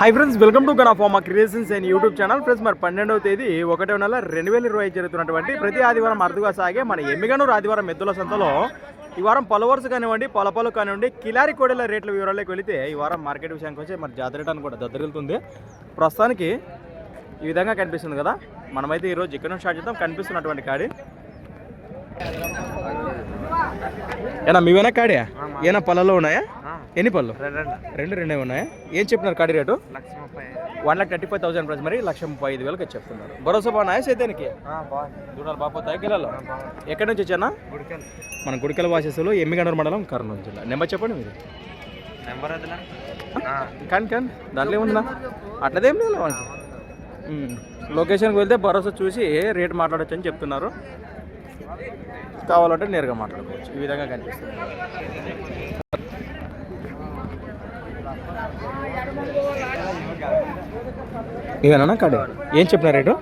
Hi friends welcome to Gana pharma creations and YouTube channel friends మరి పన్నెండవ తేదీ ఒకటో నెల రెండు వేల ఇరవై జరుగుతున్నటువంటి ప్రతి ఆదివారం అరుదుగా సాగే మన ఎమ్మిగనూరు ఆదివారం ఎద్దుల సంతలో ఈ వారం పలువరుస కానివ్వండి పొలపలు కానివ్వండి కిలారి కోడెల రేట్ల వివరాలకు వెళితే ఈ వారం మార్కెట్ విషయానికి వచ్చి మరి జాతర అని కూడా దద్దరిల్తుంది ప్రస్తుతానికి ఈ విధంగా కనిపిస్తుంది కదా మనమైతే ఈరోజు ఇక్కడ నుంచి స్టార్ట్ చేద్దాం. కనిపిస్తున్నటువంటి కాడి. ఏనా మీవేనా కాడే? ఏనా పొలంలో ఉన్నాయా? ఎన్ని పళ్ళు? రెండు రెండే ఉన్నాయా? ఏం చెప్పినారు కాడి రేటు? లక్ష ముప్పై. One lakh thirty five thousand price మరి లక్ష ముప్పై ఐదు వేలకి చెప్తున్నారు భరోసా బాగున్నాయా సైతానికి? బాగుంది. దూడాలు బాపోతాయి కిలోలో? ఎక్కడి నుంచి వచ్చానా? మన గుడికల వాసేసులు ఎమ్మిగండూరు మండలం కర్నూలు జిల్లా. నెంబర్ చెప్పండి మీరు. నెంబర్ కానీ కానీ. దాంట్లో ఏముందా అట్లదేం లేదు మనకి. లొకేషన్కి వెళ్తే భరోసా చూసి రేట్ మాట్లాడొచ్చు అని చెప్తున్నారు. కావాలంటే నేరుగా మాట్లాడుకోవచ్చు. ఈ విధంగా కనిపిస్తుంది. ఇవేనా కాదు ఏం చెప్పిన rate?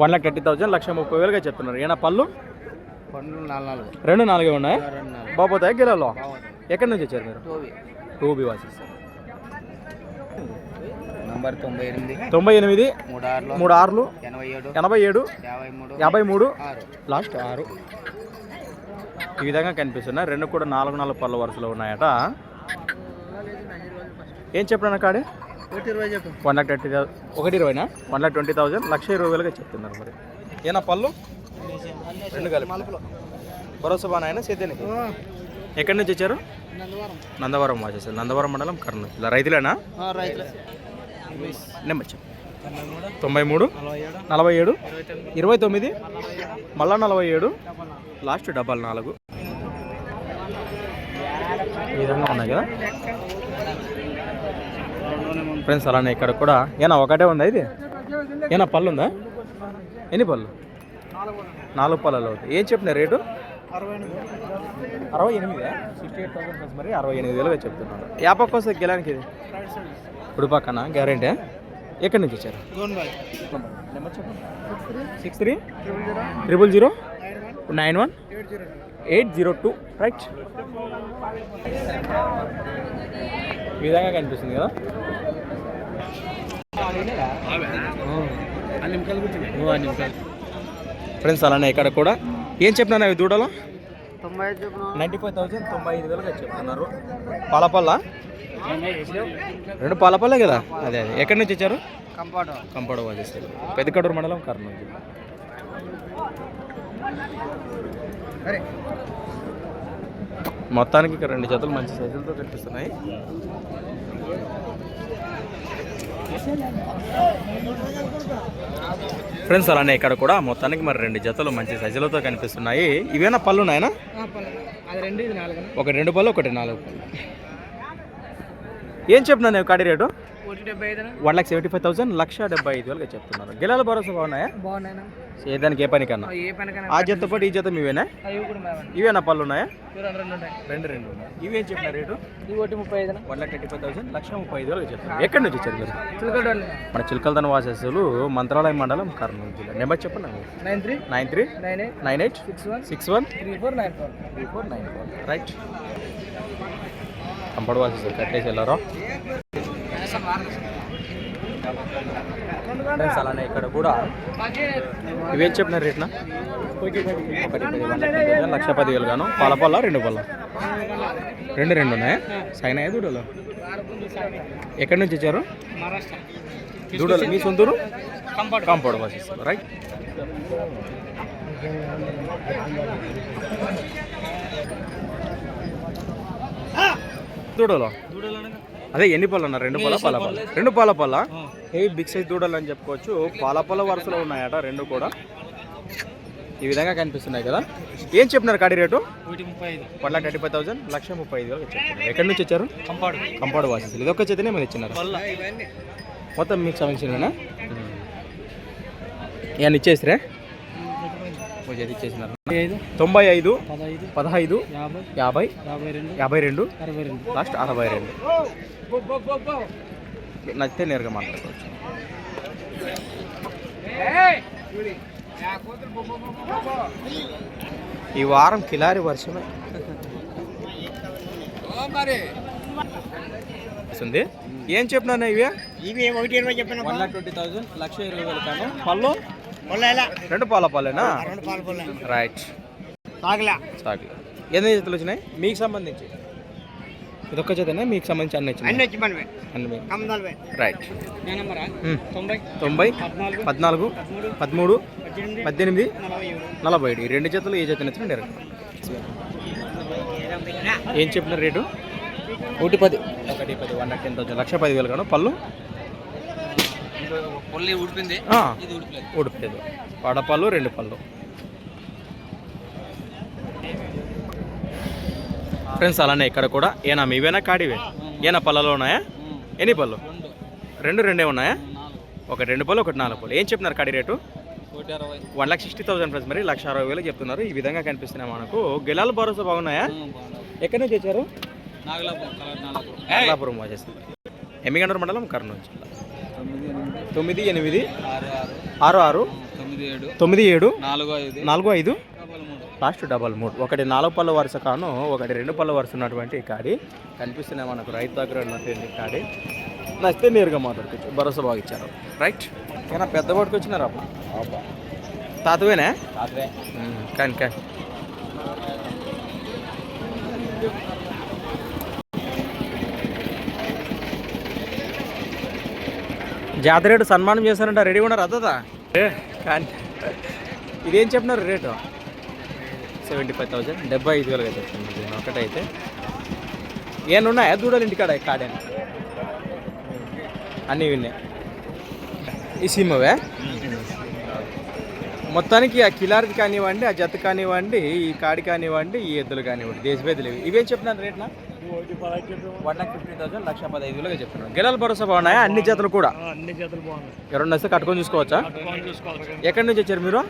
One lakh thirty thousand లక్ష ముప్పై వేలుగా చెప్తున్నారు ఏనా పళ్ళు? రెండు నాలుగే ఉన్నాయా? బాపోతాయి గిలలో ఎక్కడి నుంచి వచ్చారు మీరు? టోవి టూబీ వాసిస్. నంబర్ తొంభై ఎనిమిది. తొంభై ఎనిమిది మూడు ఆరులో. ఎనభై ఏడు. యాభై మూడు. లాస్ట్ ఆరు. ఈ విధంగా కనిపిస్తున్నాయి. రెండు కూడా నాలుగు నాలుగు పళ్ళ వరుసలో ఉన్నాయట. ఏం చెప్పినా కాడే? వన్ లాక్ థర్టీ ఒకటి ఇరవైనా? One lakh twenty thousand. లక్ష ఇరవై వేలుగా చెప్తున్నారు మరి. ఏనా పళ్ళు? రెండు కలిపి. భరోసా బాగా సేద్యానికి ఎక్కడి నుంచి వచ్చారు? నందవరం వచ్చేసారు నందవరం మండలం కర్నూలు. ఇలా రైతులేనా? రైతులు. నెంబర్ చెప్పు. తొంభై మూడు నలభై ఏడు ఇరవై తొమ్మిది మళ్ళా నలభై ఏడు లాస్ట్ డబల్ నాలుగు. ఈ విధంగా ఉన్నాయి కదా? ఫ్రెండ్స్ అలానే ఇక్కడ కూడా. ఏనా ఒకటే ఉందా ఇది? ఏనా పళ్ళు ఉందా? ఎన్ని పళ్ళు? నాలుగు పళ్ళలో అవుతాయి ఏం చెప్పిన రేటు? అరవై ఎనిమిది. సిక్స్టీ ఎయిట్ థౌసండ్ ప్లస్ మరి అరవై ఎనిమిది వేలుగా చెప్తున్నాను యాపక్ కోసం గెలానికి ఇది? ఇప్పుడు పక్కన గ్యారెంటీ? ఎక్కడి నుంచి వచ్చారు? Six three? Triple zero? Nine one? Eight zero two. Right. ఈ విధంగా కనిపిస్తుంది కదా? ఫ్రెండ్స్ అలానే ఇక్కడ కూడా. ఏం చెప్పినాను అవి దూడలో? నైంటీ ఫైవ్ థౌసండ్ తొంభై ఐదు వేలుగా చెప్తున్నారు. పాలపల్ల? రెండు పాలపల్లే కదా? అదే అదే. ఎక్కడి నుంచి వచ్చారు? కంపాడు. కంపౌండ్ వాజేస్తారు పెద్దకడూరు మండలం కర్నూలు జిల్లా. మొత్తానికి ఇక్కడ రెండు జతలు మంచి సైజులతో కనిపిస్తున్నాయి. ఫ్రెండ్స్ అలానే ఇక్కడ కూడా మొత్తానికి మరి రెండు జతలు మంచి సైజులతో కనిపిస్తున్నాయి. ఇవేనా పళ్ళు నాయనా అది రెండు పళ్ళు ఒకటి నాలుగు పళ్ళు. ఏం చెప్తున్నా నేను కాడి rate? One lakh seventy five thousand లక్ష డెబ్బై ఐదు వేలుగా చెప్తున్నారు. గిలాల భరోసా బాగున్నాయా? చేయడానికి ఏ పనికన్నా? ఏ పనికైనా ఆ జత పాటు ఈ జత మేమండి ఇవేనా పళ్ళు ఉన్నాయా? రెండు రెండు ఇవేం చెప్పిన రేటు? ఇవి ఒకటి ముప్పై ఐదు one lakh thirty five thousand లక్ష ముప్పై ఐదు వేలకు చెప్తారు ఎక్కడి నుంచి వచ్చారు మీరు? మన చిలకలతన వాసస్సులు మంత్రాలయం మండలం కర్నూలు జిల్లా. నెంబర్ చెప్పండి nine three nine three nine eight nine eight six one six one three four nine four. Three four nine four. Right. Compound వాసస్సులు కట్టేసి వెళ్ళారు? ఫ్రెండ్స్ అలానే ఇక్కడ కూడా ఇవేం చెప్పిన రేట్నా? ఒకటి లక్ష పది వేలు గాను పాల పళ్ళ రెండు పళ్ళ రెండు రెండు ఉన్నాయా? సైన్ అయ్యా దూడలు? ఎక్కడి నుంచి వచ్చారు మహారాష్ట్ర దూడలు మీ సొంతూరు? కాంపౌండ్. వాసిస్తారు రైట్ దూడలు? అదే ఎన్ని పళ్ళు అన్నారు రెండు పాల? పాల పళ్ళ రెండు పాల పళ్ళ ఏ బిగ్ సైజ్ దూడలు అని చెప్పుకోవచ్చు. పాల పళ్ళ వరుసలో ఉన్నాయట రెండు కూడా. ఈ విధంగా కనిపిస్తున్నాయి కదా. ఏం చెప్పినారు కాడి rate? One lakh thirty five thousand లక్ష ముప్పై ఐదు ఎక్కడి నుంచి వచ్చారు కంపాడు. కంపౌండ్ ఇది ఒక్క చేతనే మీరు ఇచ్చినారు. మొత్తం మీకు సంబంధించినవేనా? ఇవన్నీ ఇచ్చేసిరే? ఇచ్చేసినారు. తొంభై ఐదు పదహైదు పదహైదు యాభై యాభై యాభై రెండు లాస్ట్ అరవై రెండు. నచ్చితే నేరుగా మాట్లాడుకోవచ్చు. ఈ వారం కిలారి వర్షమే. మరి ఉంది ఏం చెప్పినా ఇవి? ఇవి ఒకటి ఇరవై చెప్పిన వన్ లాక్ ట్వంటీ థౌసండ్ లక్ష ఇరవై వేలు కాను. పళ్ళు? రెండు పాల పళ్ళేనా రెండు పాలు పొల్లే. రైట్ ఎన్ని జతలు వచ్చినాయి? మీకు సంబంధించి. ఇదొక్క జతనే మీకు సంబంధించి అన్ని అన్ని వచ్చినాయి రైట్. తొంభై పద్నాలుగు పదమూడు పద్దెనిమిది నలభై ఏడు. ఈ రెండు జతలు ఏ జత నచ్చిన డైరెక్ట్ ఏం చెప్పిన రేటు? ఒకటి పది. ఒకటి పది వన్ టెన్ థౌసండ్. లక్ష పది వేలు కాను పళ్ళు పొల్లి ఉడిపింది ఆ, ఇది ఉడిపలేదు. పడపళ్ళు రెండు పళ్ళు ఫ్రెండ్స్ అలానే ఇక్కడ కూడా ఏనా మీవేనా కాడివే ఏనా పళ్ళలో ఉన్నాయా? ఎన్ని పళ్ళు? రెండు. రెండే ఉన్నాయా? ఒకటి రెండు పళ్ళు ఒకటి నాలుగు పళ్ళు. ఏం చెప్తున్నారు కాడి rate? One lakh sixty thousand friends మరి లక్ష అరవై వేలు చెప్తున్నారు. ఈ విధంగా కనిపిస్తున్నాయి మనకు. గెలాలు భరోసా బాగున్నాయా? ఎక్కడి నుంచి వచ్చారు? నాగలాపురం వచ్చేసింది ఎమ్మిగండ్ర మండలం కర్నూలు జిల్లా. తొమ్మిది ఎనిమిది. ఆరు ఆరు. తొమ్మిది ఏడు. తొమ్మిది ఏడు. నాలుగు ఐదు. లాస్ట్ డబల్ మూడు. ఒకటి నాలుగు పళ్ళ వరుస కాను ఒకటి రెండు పళ్ళ వరుస ఉన్నటువంటి కాడి. కనిపిస్తున్నాయి మనకు రైతు దగ్గర ఉన్నటువంటి కాడి. నచ్చితే నేరుగా మాట్లాడుకోవచ్చు భరోసా బాగా ఇచ్చారు. రైట్? ఏనా పెద్ద పట్టుకు వచ్చినారా అబ్బా. తాతవేనా? కాదువే ఉమ్, కానీ కానీ. జాతర రేటు సన్మానం చేశారంట రెడీ ఉన్నారు అదా కానీ ఇదేం చెప్పినారు రేటు? సెవెంటీ ఫైవ్ థౌసండ్ డెబ్బై ఐదు వేలుగా చెప్తుంది ఒకటైతే. ఏమన్నా ఉన్నాయా దూడలు ఇంటికాడ కాడే అన్నీ విన్నాయి ఈ సీమవే? మొత్తానికి ఆ కిలార్ది కానివ్వండి ఆ జత కానివ్వండి ఈ కాడి కానివ్వండి ఈ ఎద్దులు కానివ్వండి దేశభేదలు ఇవి. ఇవేం చెప్తున్నారు రేట్నా వన్ లాక్ ఫిఫ్టీ థౌసండ్ లక్ష పదహైదు వేలుగా చెప్తున్నాను. గిలాల భరోసా బాగున్నాయా? అన్ని జతలు కూడా? అన్ని చేతులు బాగున్నాయి. ఎవరన్నా వస్తే కట్టుకొని చూసుకోవచ్చా? ఎక్కడి నుంచి వచ్చారు మీరు?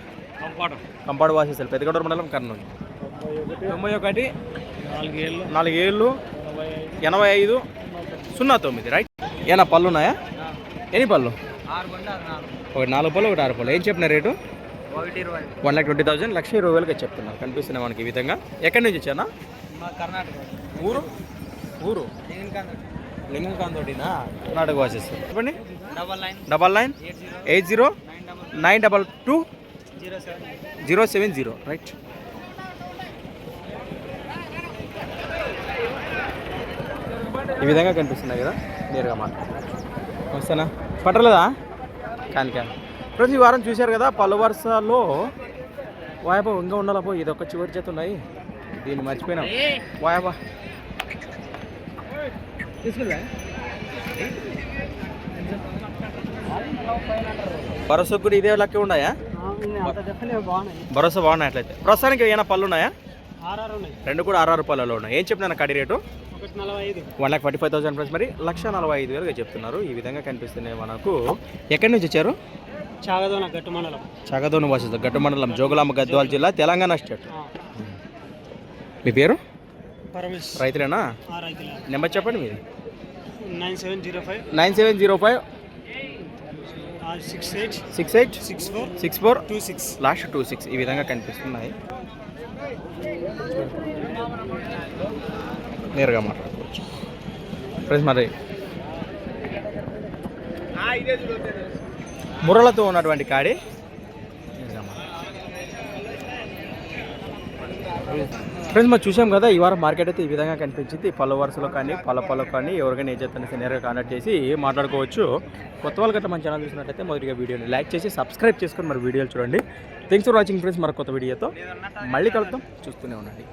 కంపాడు వాసేసారు పెద్దగొండ మండలం కర్నూలు. తొంభై ఒకటి నాలుగేళ్ళు. ఎనభై ఐదు సున్నా తొమ్మిది రైట్? ఏనా పళ్ళు ఉన్నాయా ఎన్ని పళ్ళు? ఒకటి నాలుగు పళ్ళు ఒకటి ఆరు పళ్ళు. ఏం చెప్పిన rate? One lakh twenty thousand లక్ష ఇరవై వేలుగా చెప్తున్నారు. కనిపిస్తున్నాయి మనకి ఈ విధంగా. ఎక్కడి నుంచి వచ్చానా? మా కర్ణాటక. ఊరు? ఊరు? జగన్ కర్ణాటక వాసేస్తారు చెప్పండి. Double nine. Double nine? Eight zero. Nine double two. Zero seven zero seven zero. Right. ఈ విధంగా కనిపిస్తున్నాయి కదా? నేరుగా మాట్లాడుతున్నాను వస్తానా? పట్టలేదా? కాని కాని. ప్రతి వారం చూశారు కదా పలు వరుసలో వాయబా ఇంకా ఉండాలా పో ఇది ఒక చివరి చేతి ఉన్నాయి. దీన్ని మర్చిపోయినాం. వాయబా భరోసా కూడా ఇదే లెక్క ఉన్నాయా. భరోసా బాగున్నాయి అట్లయితే. ప్రస్తుతానికి ఏమైనా పళ్ళు ఉన్నాయా? రెండు కూడా ఆరు రూపాయలలో ఉన్నాయి. ఏం చెప్పినా కడి rate? One lakh forty five thousand price మరి లక్ష నలభై ఐదు వేలుగా చెప్తున్నారు. ఈ విధంగా కనిపిస్తున్నాయి మనకు. ఎక్కడి నుంచి వచ్చారు? చాగదోన గట్టు మండలం చగదోను వాస గట్టు మండలం జోగులాంబ గద్వాల జిల్లా తెలంగాణ స్టేట్. మీ పేరు? రైతులేనా? నెంబర్ చెప్పండి మీది nine seven zero five. Nine seven zero five. Six eight. Six eight? Six four. Six four? Two six. Last two six. ఈ విధంగా కనిపిస్తున్నాయి. నేరుగా మాట్లాడుకోవచ్చు. ఫ్రెండ్స్ మరి ముర్రలతో ఉన్నటువంటి కాడి నేరుగా ఫ్రెండ్స్ మనం చూసాం కదా ఈ వారం మార్కెట్ అయితే ఈ విధంగా కనిపించింది. పలు వరుసలో కానీ పళ్ళ పళ్ళ కానీ ఎవరికైనా ఏ చేత నేరుగా కాంటాక్ట్ చేసి మాట్లాడుకోవచ్చు. కొత్త వాళ్ళు గట్రా మన ఛానల్ చూసినట్టయితే మొదటిగా వీడియోని లైక్ చేసి సబ్స్క్రైబ్ చేసుకొని మరి వీడియోలు చూడండి. థ్యాంక్స్ ఫర్ వాచింగ్ ఫ్రెండ్స్ మరి కొత్త వీడియోతో మళ్ళీ కలుద్దాం. చూస్తూనే ఉండండి.